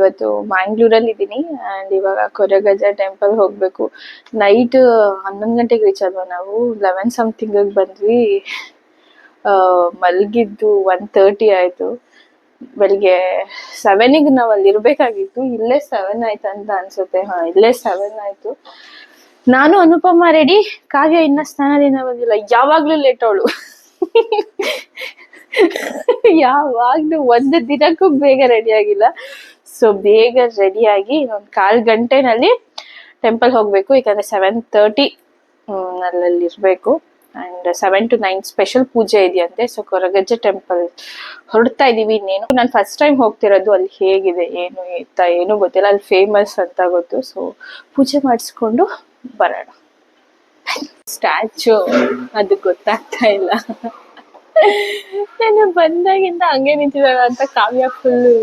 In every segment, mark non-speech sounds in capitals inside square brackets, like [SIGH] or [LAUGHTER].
ಇವತ್ತು ಮ್ಯಾಂಗ್ಳೂರಲ್ಲಿ ಇದ್ದೀನಿ ಆ್ಯಂಡ್ ಇವಾಗ ಕೊರಗಜ ಟೆಂಪಲ್ ಹೋಗಬೇಕು. ನೈಟ್ ಹನ್ನೊಂದು ಗಂಟೆಗೆ ರೀಚ್ ಆದ್ವಾ ನಾವು. ಲೆವೆನ್ ಸಮಥಿಂಗಿಗೆ ಬಂದ್ವಿ. ಮಲಗಿದ್ದು ಒನ್ ತರ್ಟಿ ಆಯಿತು. ಬೆಳಿಗ್ಗೆ ಸೆವೆನಿಗೆ ನಾವು ಅಲ್ಲಿ ಇರಬೇಕಾಗಿತ್ತು. ಇಲ್ಲೇ ಸೆವೆನ್ ಆಯ್ತು ಅಂತ ಅನ್ಸುತ್ತೆ. ಹಾಂ, ಇಲ್ಲೇ ಸೆವೆನ್ ಆಯಿತು. ನಾನು ಅನುಪಮ ರೆಡಿ. ಕಾವ್ಯ ಇನ್ನ ಸ್ನಾನದಿಂದ ಬಂದಿಲ್ಲ. ಯಾವಾಗಲೂ ಲೇಟ್ ಅವಳು. [LAUGHS] ಯಾವಾಗ್ಲೂ ಒಂದು ದಿನಕ್ಕೂ ಬೇಗ ರೆಡಿ ಆಗಿಲ್ಲ. ಸೊ ಬೇಗ ರೆಡಿಯಾಗಿ ಒಂದು ಕಾಲು ಗಂಟೆನಲ್ಲಿ ಟೆಂಪಲ್ ಹೋಗಬೇಕು. ಯಾಕಂದರೆ ಸೆವೆನ್ ತರ್ಟಿ ಅಲ್ಲಲ್ಲಿ ಇರಬೇಕು. And seven to nine special puja ಇದೆಯಂತೆ. ಸೊ ಕೊರಗಜ್ಜೆ ಟೆಂಪಲ್ ಹೊರಡ್ತಾ ಇದೀವಿ ಇನ್ನೇನು. ನಾನು ಫಸ್ಟ್ ಟೈಮ್ ಹೋಗ್ತಿರೋದು ಅಲ್ಲಿ ಹೇಗಿದೆ, ಏನು ಎತ್ತ ಏನು ಗೊತ್ತಿಲ್ಲ. ಅಲ್ಲಿ ಫೇಮಸ್ ಅಂತ ಗೊತ್ತು. ಸೊ ಪೂಜೆ ಮಾಡಿಸ್ಕೊಂಡು ಬರೋಣ. ಸ್ಟ್ಯಾಚು ಅದು ಗೊತ್ತಾಗ್ತಾ ಇಲ್ಲ. ನಾನು ಬಂದಾಗಿಂದ ಹಂಗೆ ನಿಂತಿದ್ದಾಳ ಅಂತ ಕಾವ್ಯ ಫುಲ್ಲು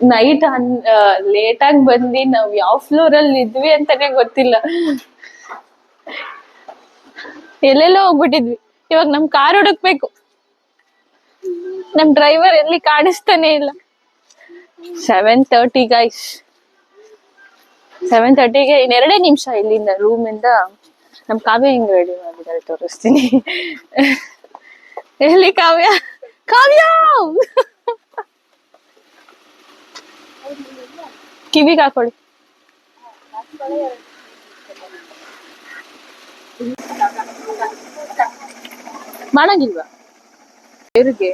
ನೈಟ್ ಅನ್ ಲೇಟ್ ಆಗಿ ಬಂದು ನಾವ್ ಯಾವ ಫ್ಲೋರ್ ಅಲ್ಲಿ ಇದ್ವಿ ಅಂತಾನೆ ಗೊತ್ತಿಲ್ಲ. ಎಲ್ಲೆಲ್ಲೋ ಹೋಗ್ಬಿಟ್ಟಿದ್ವಿ. ಇವಾಗ ನಮ್ ಕಾರ್ ಹುಡುಕ್ಬೇಕು. ನಮ್ ಡ್ರೈವರ್ ಎಲ್ಲಿ ಕಾಣಿಸ್ತಾನೆ ಇಲ್ಲ. ಸೆವೆನ್ ತರ್ಟಿ ಗೈಸ್ ಸೆವೆನ್ ತರ್ಟಿಗೆ ಇನ್ನೆರಡೇ ನಿಮಿಷ ಇಲ್ಲಿಂದ ರೂಮಿಂದ ನಮ್ ಕಾವ್ಯ ಹಿಂಗ್ ರೆಡಿ ಮಾಡಿದ್ದಾರೆ ತೋರಿಸ್ತೀನಿ. ಎಲ್ಲಿ ಕಾವ್ಯ? ಕಾವ್ಯ! ಕಿವಿಗೆ ಹಾಕೊಳ್ಳಿ. ಮಾಡಂಗಿಲ್ವಾ ದೇವ್ರಿಗೆ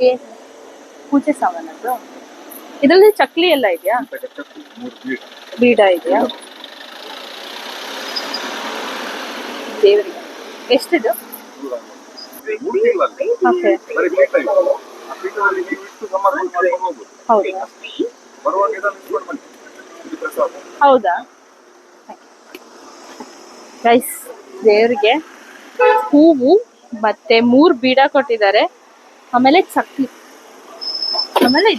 ಏನ್ ಪೂಜೆ ಸಾಮಾನದು ಇದರಲ್ಲಿ ಚಕ್ಲಿ ಎಲ್ಲ ಇದೆಯಾ? ಬೀಡ ಇದೆಯಾ? ದೇವರಿಗೆ. ಎಷ್ಟಿದು? ಓಕೆ. ಹೌದಾ. ಹೌದಾ? ಗೈಸ್ ದೇವ್ರಿಗೆ ಹೂವು ಮತ್ತೆ ಮೂರ್ ಬೀಡ ಕೊಟ್ಟಿದ್ದಾರೆ. ಆಮೇಲೆ ಚಕ್ಲಿ. ಆಮೇಲೆ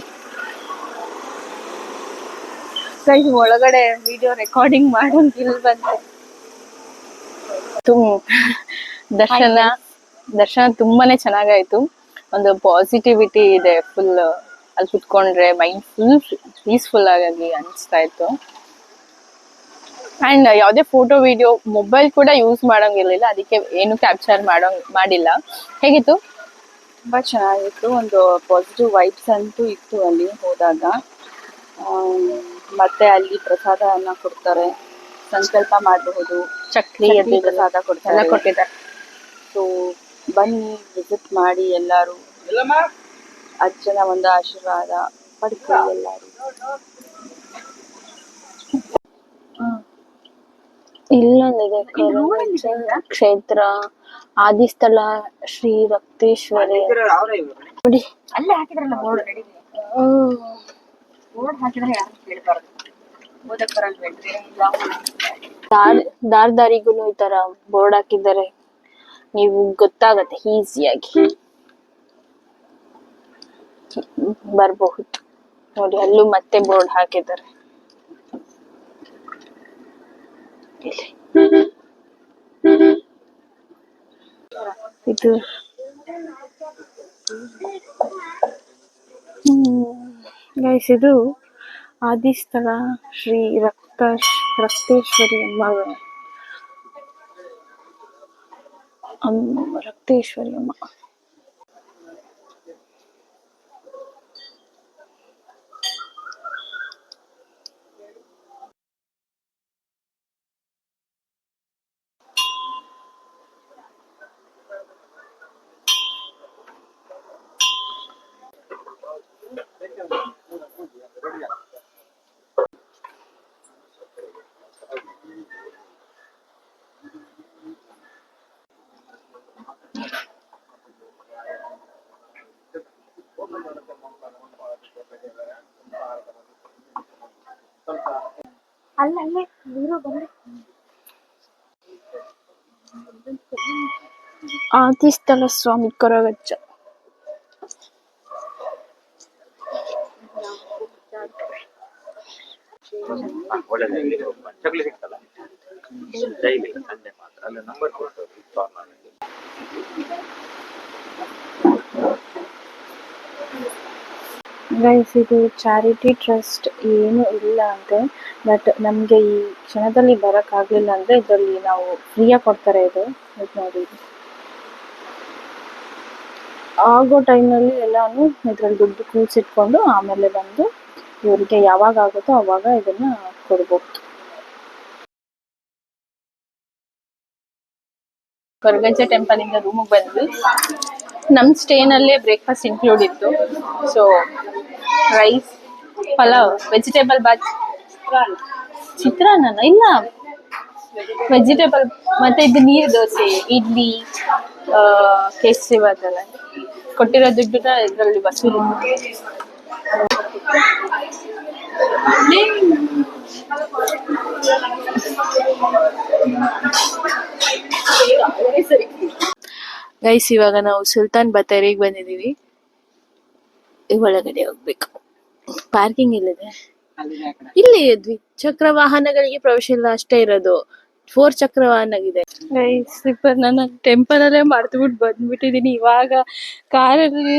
ಗೈಸ್ ಒಳಗಡೆ ವಿಡಿಯೋ ರೆಕಾರ್ಡಿಂಗ್ ಮಾಡೋಂಗೆ ಇಲ್ಲಿ ಬಂತೆ. ದರ್ಶನ ದರ್ಶನ ತುಂಬಾನೇ ಚೆನ್ನಾಗಾಯ್ತು. ಒಂದು ಪಾಸಿಟಿವಿಟಿ ಇದೆ ಫುಲ್ ಅಲ್ಲಿ ಕುತ್ಕೊಂಡ್ರೆ ಮೈಂಡ್ ಫುಲ್ ಪೀಸ್ಫುಲ್ ಆಗಿ ಅನಿಸ್ತಾ ಇತ್ತು. ಅಂಡ್ ಯಾವುದೇ ಫೋಟೋ ವಿಡಿಯೋ ಮೊಬೈಲ್ ಕೂಡ ಯೂಸ್ ಮಾಡೋಂಗಿರ್ಲಿಲ್ಲ. ಅದಕ್ಕೆ ಏನು ಕ್ಯಾಪ್ಚರ್ ಮಾಡೋ ಮಾಡಿಲ್ಲ. ಹೇಗಿತ್ತು? ತುಂಬಾ ಚೆನ್ನಾಗಿತ್ತು. ಒಂದು ಪಾಸಿಟಿವ್ ವೈಬ್ಸ್ ಅಂತೂ ಇತ್ತು ಅಲ್ಲಿ ಹೋದಾಗ. ಮತ್ತೆ ಅಲ್ಲಿ ಪ್ರಸಾದನ ಕೊಡ್ತಾರೆ. ಸಂಕಲ್ಪ ಮಾಡಬಹುದು. ಚಕ್ರಿ ಅಲ್ಲಿ ಅದು ಪ್ರಸಾದ ಎಲ್ಲ ಕೊಡ್ತಾರೆ ಕೊಟ್ಟಿದ್ದಾರೆ. ಸೊ ಬನ್ನಿ ವಿಸಿಟ್ ಮಾಡಿ ಎಲ್ಲರೂ. ಅಜ್ಜನ ಒಂದು ಆಶೀರ್ವಾದ ಪಡ್ಕೊಳ್ಳಿ ಎಲ್ಲರೂ. ಇಲ್ಲೊಂದಿದೆ ಕ್ಷೇತ್ರ ಆದಿಸ್ಥಳ ಶ್ರೀ ರಕ್ತೇಶ್ವರಿ. ನೋಡಿ. ಅಲ್ಲೇ ಹಾಕಿದ್ರಲ್ಲ ಬೋರ್ಡ್. ಬೋರ್ಡ್ ಹಾಕಿದ್ರೆ ಯಾರು ಕೇಳಬಾರ್ದು? ದಾರ್ ದಾರಿಗೂ ಈ ತರ ಬೋರ್ಡ್ ಹಾಕಿದ್ದಾರೆ. ನೀವು ಗೊತ್ತಾಗತ್ತೆ ಈಸಿಯಾಗಿ. ಬರಬಹುದು. ನೋಡಿ, ಅಲ್ಲೂ ಮತ್ತೆ ಬೋರ್ಡ್ ಹಾಕಿದ್ದಾರೆ. ಇದು. ಗೈಸ್ ಇದು ಆದಿಸ್ಥಳ ಶ್ರೀ ರಕ್ತ, ರಕ್ತೇಶ್ವರಿ ಎಂಬ ರಕ್ತೇಶ್ವರಿ ಅಮ್ಮ. ಅಲ್ಲ ಅಲ್ಲೇ ನೀರು ಬಂದೆ ಆದಿಸ್ಥಳ ಸ್ವಾಮಿ ಕೊರಗಜ್ಜ ಒಳ್ಳೆದಾಗಿದೆ ಚಕ್ಲಿ ಸಿಗ್ತಲ್ಲ ಡೈಲಿ ಸಂಡೆ ಮಾತ್ರ ಅಲ್ಲಿ ನಂಬರ್ ಕೊಡ್ತಾರೆ ಕಾರ್ನರ್ನಲ್ಲಿ ಗೈಸ್ ಇದು ಚಾರಿಟಿ ಟ್ರಸ್ಟ್ ಏನು ಇಲ್ಲ ಅಂತೆ ಬಟ್ ನಮಗೆ ಈ ಕ್ಷಣದಲ್ಲಿ ಬರೋಕ್ಕಾಗಲಿಲ್ಲ ಅಂದ್ರೆ ಇದರಲ್ಲಿ ನಾವು ಫ್ರೀಯಾಗಿ ಕೊಡ್ತಾರೆ ಇದು. ಇದು ನೋಡಿ. ಆಗೋ ಎಲ್ಲಾನು ಇದರಲ್ಲಿ ದುಡ್ಡು ಕೂಸಿಟ್ಕೊಂಡು ಆಮೇಲೆ ಬಂದು ಇವರಿಗೆ ಯಾವಾಗ ಆಗುತ್ತೋ ಅವಾಗ ಇದನ್ನ ಕೊಡ್ಬೋದು. ಕೊರಗಜ್ಜ ಇಂದ ರೂಮಿಗೆ ಬಂದ್ವಿ. ನಮ್ಮ ಸ್ಟೇನಲ್ಲೇ ಬ್ರೇಕ್ಫಾಸ್ಟ್ ಇನ್ಕ್ಲೂಡ್ ಇತ್ತು. So rice pulao vegetable bath ಚಿತ್ರಾನ್ನ ಇಲ್ಲ. ವೆಜಿಟೇಬಲ್ ಮತ್ತೆ ಇದು ನೀರು ದೋಸೆ, ಇಡ್ಲಿ ಕೇಸರಿ ಬಾತ್ ಎಲ್ಲ ಕೊಟ್ಟಿರೋ ದುಡ್ಡನ್ನ ಇದರಲ್ಲಿ ವಸೂಲಿ ಗೈಸ್ ಇವಾಗ ನಾವು ಸುಲ್ತಾನ್ ಬತ್ತೇರಿಗೆ ಬಂದಿದೀವಿ ಈ ಒಳಗಡೆ ಹೋಗ್ಬೇಕು. ಪಾರ್ಕಿಂಗ್ ಇಲ್ಲಿದೆ. ಇಲ್ಲಿ ದ್ವಿಚಕ್ರ ವಾಹನಗಳಿಗೆ ಪ್ರವೇಶ ಇಲ್ಲ ಅಷ್ಟೇ ಇರೋದು. ಫೋರ್ ಚಕ್ರ ವಾಹನ ಇದೆ ಸ್ಲಿಪ್ಪರ್ ನಾನು ಟೆಂಪಲ್ ಅಲ್ಲೇ ಮರ್ತ್ಬಿಟ್ಟು ಬಂದ್ಬಿಟ್ಟಿದೀನಿ. ಇವಾಗ ಕಾರಲ್ಲಿ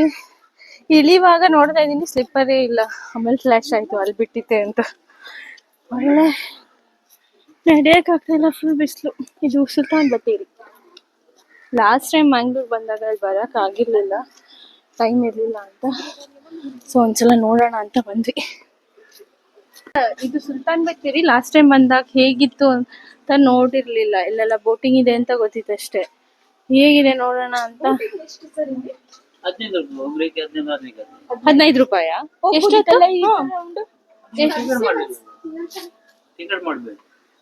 ಇಳಿವಾಗ ನೋಡ್ತಾ ಇದೀನಿ ಸ್ಲಿಪ್ಪರೇ ಇಲ್ಲ. ಆಮೇಲೆ ಫ್ಲಾಶ್ ಆಯ್ತು ಅಲ್ಲಿ ಬಿಟ್ಟಿತ್ತೆ ಅಂತ. ಒಳ್ಳೆ ನಡೆಯಕ್ ಆಗ್ತಿಲ್ಲ ಫುಲ್ ಬಿಸಿಲು. ಇದು Sultan Battery last time Mangalore ಬಂದಾಗ ಅಲ್ಲಿ ಬರಕ್ ಆಗಿರ್ಲಿಲ್ಲ. ಟೈಮ್ ಇರ್ಲಿಲ್ಲ ಅಂತ. ಸೊ ಒಂದ್ಸಲ ನೋಡೋಣ ಅಂತ ಬಂದ್ವಿ. ಇದು ಸುಲ್ತಾನ್ ಬತ್ತೇರಿ ಲಾಸ್ಟ್ ಟೈಮ್ ಬಂದಾಗ ಹೇಗಿತ್ತು ಅಂತ ನೋಡಿರ್ಲಿಲ್ಲ. ಇಲ್ಲೆಲ್ಲ ಬೋಟಿಂಗ್ ಇದೆ ಅಂತ ಗೊತ್ತಿತ್ತು ಅಷ್ಟೇ. ಹೇಗಿದೆ ನೋಡೋಣ ಅಂತ? ಹದಿನೈದು ರೂಪಾಯಿ.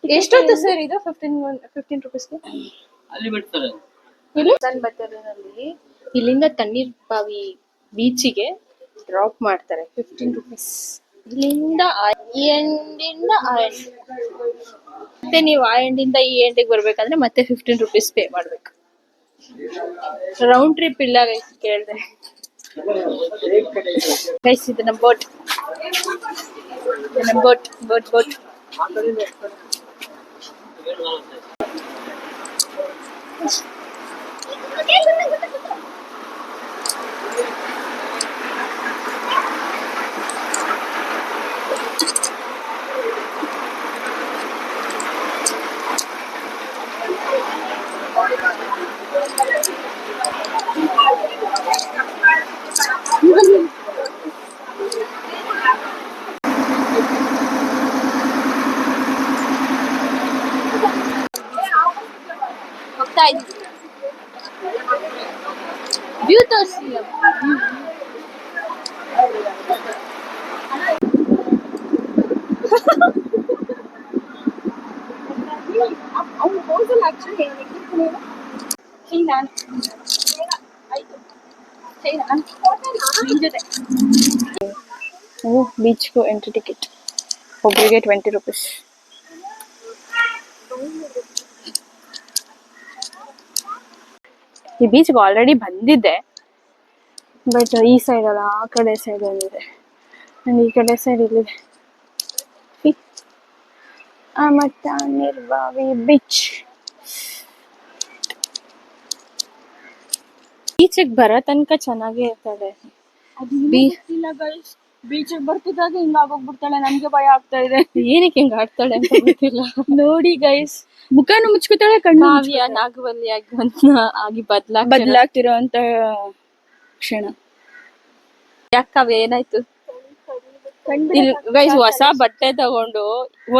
ಎಷ್ಟೊತ್ತು ಸರ್ ಇದು? ಫಿಫ್ಟೀನ್ ಫಿಫ್ಟೀನ್ ರುಪೀಸ್ಗೆ ಸುಲ್ತಾನ್ ಬತ್ತೇರಿನಲ್ಲಿ ಇಲ್ಲಿಂದ ತಣ್ಣೀರ್ ಬಾವಿ ಬೀಚಿಗೆ ಡ್ರಾಪ್ ಮಾಡ್ತಾರೆ ಫಿಫ್ಟೀನ್ ರುಪೀಸ್ ಇಲ್ಲಿಂದ ಈ ಎಂಡಿಂದ ಆ ಎಂಡ್ ಮತ್ತೆ ನೀವು ಆ ಎಂಡಿಂದ ಈ ಎಂಡಿಗೆ ಬರ್ಬೇಕಂದ್ರೆ ಮತ್ತೆ ಫಿಫ್ಟೀನ್ ರುಪೀಸ್ ಪೇ ಮಾಡ್ಬೇಕು. ರೌಂಡ್ ಟ್ರಿಪ್ ಇಲ್ಲ ಕೇಳಿದೆ. ಇದು ಬೋಟ್ ಬೋಟ್ ಬೋಟ್ ಬೋಟ್ ಬೀಚ್ಗೂ ಎಂಟ್ರಿ ಟಿಕೆಟ್ ಒಬ್ಬರಿಗೆ ಟ್ವೆಂಟಿ ರುಪೀಸ್ ಈ ಬೀಚ್ಗೆ ಆಲ್ರೆಡಿ ಬಂದಿದ್ದೆ ಬಟ್ ಈ ಸೈಡ್ ಅಲ್ಲ ಆ ಕಡೆ ಸೈಡ್ ಒಂದಿದೆ ನಾನು ಈ ಕಡೆ ಸೈಡ್ ಇಲ್ಲಿದೆ ಮತ್ತೆ ನಿರ್ಭಾವಿ ಬೀಚ್ ಬೀಚಿಗೆ ಬರೋ ತನಕ ಚೆನ್ನಾಗೇ ಇರ್ತದೆ. ಬೀಚಿಗೆ ಬರ್ತಿದ್ದಾಗ ಹಿಂಗ ಆಗೋಗ್ಬಿಡ್ತಾಳೆ ನಮ್ಗೆ ಭಯ ಆಗ್ತಾ ಇದೆ. ಏನಕ್ಕೆ ಹಿಂಗ ಆಡ್ತಾಳೆ ಅಂತ ಗೊತ್ತಿಲ್ಲ. ನೋಡಿ ಗೈಸ್ ಮುಖನು ಮುಚ್ಕೋತಾಳೆ ಕಣ್ಣು ಕಾವ್ಯ ನಾಗವಲ್ಲಿ ಆಗಿ ಅಂತ ಆಗಿ ಬದ್ಲಾ ಬದಲಾಗ್ತಿರೋ ಅಂತ ಕ್ಷಣ. ಯಾಕೆ ಕಾವ್ಯ ಏನಾಯ್ತು? ಗೈಸ್ ಹೊಸ ಬಟ್ಟೆ ತಗೊಂಡು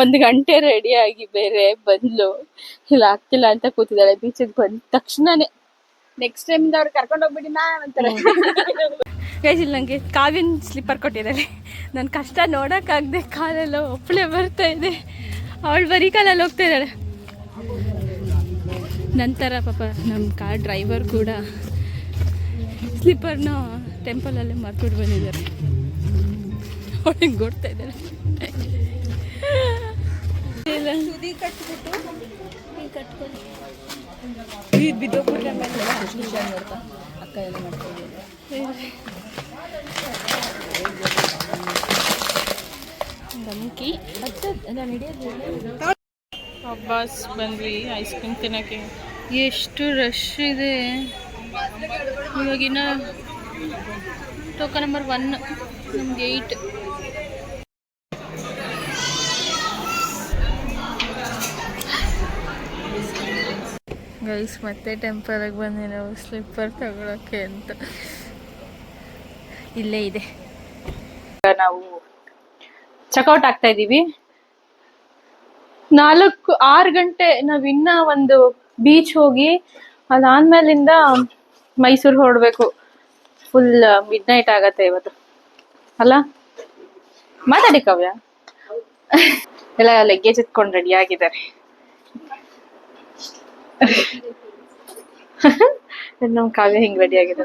ಒಂದ್ ಗಂಟೆ ರೆಡಿ ಆಗಿ ಬೇರೆ ಬಂದ್ಲು. ಇಲ್ಲ ಆಗ್ತಿಲ್ಲ ಅಂತ ಕೂತಿದ್ದಾಳೆ. ಬೀಚಿಗೆ ಬಂದ ತಕ್ಷಣನೇ ನೆಕ್ಸ್ಟ್ ಟೈಮ್ ಅವ್ರು ಕರ್ಕೊಂಡು ಹೋಗ್ಬಿಡಿ ನಾ ಅಂತಾರೆ. ಗೈಸ್ ಇಲ್ಲಿ ನಂಗೆ ಕಾವಿನ ಸ್ಲಿಪ್ಪರ್ ಕೊಟ್ಟಿದ್ದಾರೆ. ನನ್ನ ಕಷ್ಟ ನೋಡೋಕ್ಕಾಗದೆ ಕಾಲೆಲ್ಲ ಒಪ್ಪಳೆ ಬರ್ತಾ ಇದೆ. ಅವಳು ಬರೀ ಕಾಲಲ್ಲಿ ಹೋಗ್ತಾ ಇದ್ದಾಳೆ. ನಂತರ ಪಾಪ ನಮ್ಮ ಕಾರ್ ಡ್ರೈವರ್ ಕೂಡ ಸ್ಲಿಪ್ಪರ್ನ ಟೆಂಪಲಲ್ಲೇ ಮರ್ಬಿಟ್ಟು ಬಂದಿದ್ದಾರೆ. ಅವಳಿಗೆ ಕೊಡ್ತಾ ಇದ್ದಾರೆ ಕಟ್ಬಿಟ್ಟು ಕಟ್ಕೊಂಡು. ಇದು ಬಿದ್ದೋಗ್ಬಿಟ್ರೆ ಆಮೇಲೆ ನೋಡ್ತಾ ಅಕ್ಕ ಎಲ್ಲ ಧಮ್ಕಿ. ಮತ್ತೆ ನಾನು ಹಿಡಿಯೋದು ಬಸ್ ಬಂದ್ವಿ ಐಸ್ ಕ್ರೀಮ್ ತಿನ್ನೋಕ್ಕೆ. ಎಷ್ಟು ರಶ್ ಇದೆ. ಇವಾಗಿನ ಟೋಕನ್ ನಂಬರ್ ಒನ್ ನಮ್ಗೆ ಏಯ್ಟ್ ಗೈಸ್ ಮತ್ತೆ ಟೆಂಪಲ್ಗೆ ಬಂದೆ ನಾವು ಸ್ಲಿಪ್ಪರ್ ತಗೊಳಕ್ಕೆ ಅಂತ. ಇಲ್ಲೇ ಇದೆ. ನಾವು ಚೆಕ್ಔಟ್ ಆಗ್ತಾ ಇದ್ದೀವಿ ನಾಲ್ಕು ಆರು ಗಂಟೆ ನಾವ್ ಇನ್ನ ಒಂದು ಬೀಚ್ ಹೋಗಿ ಅದಾದ್ಮೇಲಿಂದ ಮೈಸೂರು ಹೊರಡ್ಬೇಕು. ಫುಲ್ ಮಿಡ್ ನೈಟ್ ಆಗತ್ತೆ ಇವತ್ತು. ಅಲ್ಲ? ಮಾತಾಡಿ ಕಾವ್ಯ. [LAUGHS] ಎಲ್ಲ ಲಗೇಜ್ ಎತ್ಕೊಂಡು ರೆಡಿ ಆಗಿದ್ದಾರೆ. ನಮ್ ಕಾವ್ಯ ಹಿಂಗೆ ರೆಡಿ ಆಗಿದೆ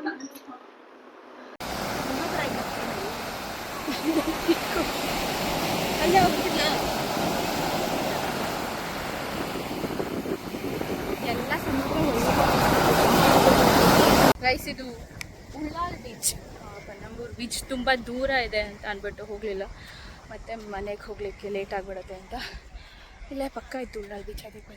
ಗೈಸ್ ಇದು ಉಳ್ಳಾಲ್ ಬೀಚ್ ಪನ್ನಂಬೂರ್ ಬೀಚ್ ತುಂಬ ದೂರ ಇದೆ ಅಂತ ಅಂದ್ಬಿಟ್ಟು ಹೋಗಲಿಲ್ಲ. ಮತ್ತು ಮನೆಗೆ ಹೋಗಲಿಕ್ಕೆ ಲೇಟ್ ಆಗಿಬಿಡುತ್ತೆ ಅಂತ. ಇಲ್ಲೇ ಪಕ್ಕ ಇತ್ತು ಉಳ್ಳಾಲ್ ಬೀಚ್ ಅದಕ್ಕೆ